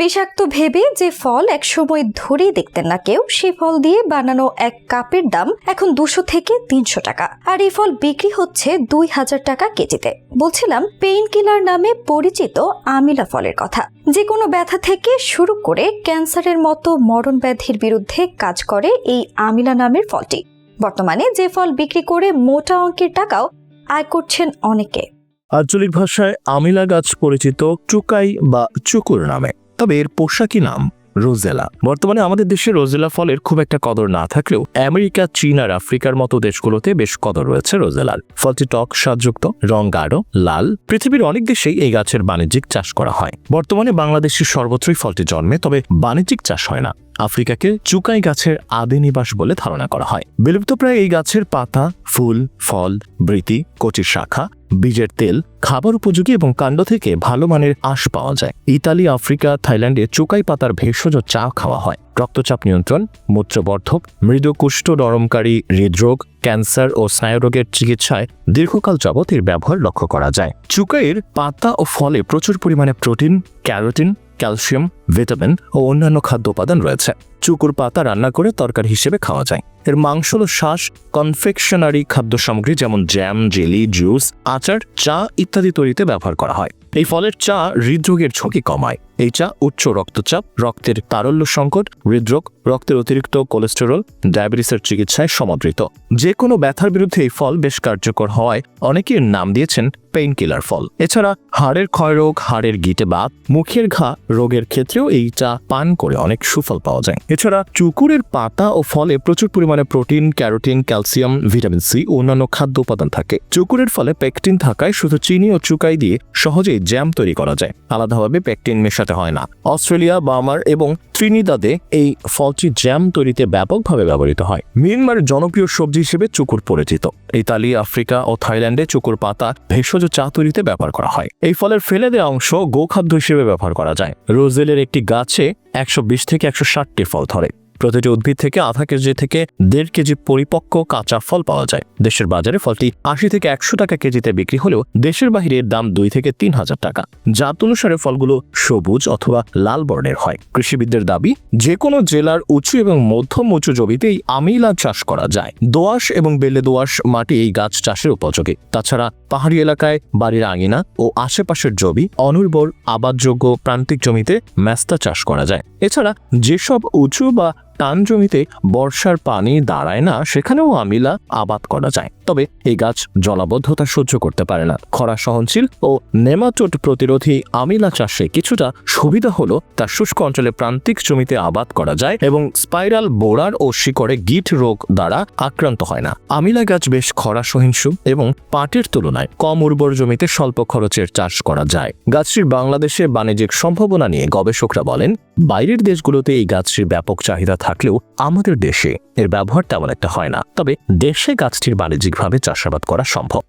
বিষাক্ত ভেবে যে ফল একসময় ধরেই দেখতেন না কেউ সেই ফল দিয়ে বানানো এক কাপের দাম এখন দুশো থেকে তিনশো টাকা। আর এই ফল বিক্রি হচ্ছে দুই হাজার টাকা কেজিতে। বলছিলাম, পেইন কিলার নামে পরিচিত আমিলা ফলের কথা। যে কোনো ব্যথা থেকে শুরু করে ক্যান্সারের মতো মরণ ব্যাধির বিরুদ্ধে কাজ করে এই আমিলা নামের ফলটি। বর্তমানে যে ফল বিক্রি করে মোটা অঙ্কের টাকাও আয় করছেন অনেকে। আঞ্চলিক ভাষায় আমিলা গাছ পরিচিত চুকাই বা চুকুর নামে। তবে এর পোশাকি নাম রোজেলা। বর্তমানে আমাদের দেশে রোজেলা ফলের খুব একটা কদর না থাকলেও আমেরিকা, চীন আর আফ্রিকার মতো দেশগুলোতে বেশ কদর রয়েছে রোজেলার। ফলটি টক, স্বাদযুক্ত, রং গাঢ়, লাল। পৃথিবীর অনেক দেশেই এই গাছের বাণিজ্যিক চাষ করা হয়। বর্তমানে বাংলাদেশের সর্বত্রই ফলটি জন্মে, তবে বাণিজ্যিক চাষ হয় না। আফ্রিকাকে চুকাই গাছের আদি নিবাস বলে ধারণা করা হয়। বিলুপ্তপ্রায় এই গাছের পাতা, ফুল, ফল, বৃতি কচির শাখা বীজের তেল, খাবার উপযোগী এবং কাণ্ড থেকে ভালো মানের আঁশ পাওয়া যায়। ইতালি, আফ্রিকা, থাইল্যান্ডে চোকাই পাতার ভেষজ চা খাওয়া হয়। রক্তচাপ নিয়ন্ত্রণ, মূত্রবর্ধক, মৃদু কুষ্ঠ নরমকারী হৃদরোগ, ক্যান্সার ও স্নায়ুরোগের চিকিৎসায় দীর্ঘকাল যাবত এর ব্যবহার লক্ষ্য করা যায়। চুকাইয়ের পাতা ও ফলে প্রচুর পরিমাণে প্রোটিন, ক্যারোটিন ক্যালসিয়াম, ভিটামিন ও অন্যান্য খাদ্য উপাদান রয়েছে। চুকুর পাতা রান্না করে তরকারি হিসেবে খাওয়া যায়। এর মাংস হল শ্বাস কনফেকশনারি খাদ্য সামগ্রী যেমন জ্যাম জেলি জুস আচার, চা ইত্যাদি তৈরিতে ব্যবহার করা হয়। এই ফলের চা হৃদরোগের ঝুঁকি কমায়। এই চা উচ্চ রক্তচাপ, রক্তের তারল্য সংকট, হৃদরোগ, রক্তের অতিরিক্ত কোলেস্টেরল ডায়াবেটিসের চিকিৎসায় সমাদৃত। যে কোনো ব্যথার বিরুদ্ধে এই ফল বেশ কার্যকর হওয়ায় অনেকে নাম দিয়েছেন পেইন কিলার ফল। এছাড়া হাড়ের ক্ষয়রোগ হাড়ের গিটে বাত, মুখের ঘা রোগের ক্ষেত্রেও এই চা পান করে অনেক সুফল পাওয়া যায়। এছাড়া চুকুরের পাতা ও ফলে প্রচুর পরিমাণে protein, carotene, calcium, vitamin C ও অন্যান্য খাদ্য উপাদান থাকে। চুকুরের ফলে পেকটিন থাকায় শুধু চিনি ও চুকাই দিয়ে সহজেই জ্যাম তৈরি করা যায়। আলাদাভাবে পেকটিন মেশাতে হয় না। অস্ট্রেলিয়া বামার এবং ত্রিনিদাদে এই ফলটি জ্যাম তৈরিতে ব্যাপকভাবে ব্যবহৃত হয়। মিয়ানমারের জনপ্রিয় সবজি হিসেবে চুকুর পরিচিত। ইতালি, আফ্রিকা ও থাইল্যান্ডে চুকুর পাতা ভেষজ চা তৈরিতে ব্যবহার করা হয়। এই ফলের ফেলে দেওয়া অংশ গোখাদ্য হিসেবে ব্যবহার করা যায়। রোজেলের একটি গাছে একশো বিশ থেকে একশো ষাটটি ফল ধরে। প্রতিটি উদ্ভিদ থেকে আধা কেজি থেকে দেড় কেজি পরিপক্ক কাঁচা ফল পাওয়া যায়। দেশের বাজারে ফলটি আশি থেকে একশো টাকা কেজিতে বিক্রি হলেও দেশের বাহিরে দাম দুই থেকে তিন হাজার টাকা। জাত অনুসারে ফলগুলো সবুজ অথবা লাল বর্ণের হয়। কৃষিবিদদের দাবি যে কোনো জেলার উঁচু এবং মধ্যম উঁচু জমিতেই আমিলা চাষ করা যায়। দোআঁশ এবং বেলে দোআঁশ মাটি এই গাছ চাষের উপযোগী। তাছাড়া পাহাড়ি এলাকায় বাড়ির আঙিনা ও আশেপাশের জমি অনুর্বর, আবাদযোগ্য, প্রান্তিক জমিতে ম্যাস্তা চাষ করা যায়। এছাড়া যেসব উঁচু বা টান জমিতে বর্ষার পানি দাঁড়ায় না, সেখানেও আমিলা আবাদ করা যায়। তবে এই গাছ জলাবদ্ধতা সহ্য করতে পারে না। খরা সহনশীল ও নেমাটোড প্রতিরোধী আমিলা চাষে কিছুটা সুবিধা হলো তার শুষ্ক অঞ্চলে প্রান্তিক জমিতে আবাদ করা যায় এবং স্পাইরাল বোড়ার ও শিকড়ে গিট রোগ দ্বারা আক্রান্ত হয় না। আমিলা গাছ বেশ খরা সহিংসু এবং পাটের তুলনায় কম উর্বর জমিতে স্বল্প খরচের চাষ করা যায়। গাছটির বাংলাদেশে বাণিজ্যিক সম্ভাবনা নিয়ে গবেষকরা বলেন, বাইরের দেশগুলোতে এই গাছটির ব্যাপক চাহিদা থাকলেও আমাদের দেশে এর ব্যবহার তেমন একটা হয় না। তবে দেশে গাছটির বাণিজ্যিকভাবে চাষাবাদ করা সম্ভব।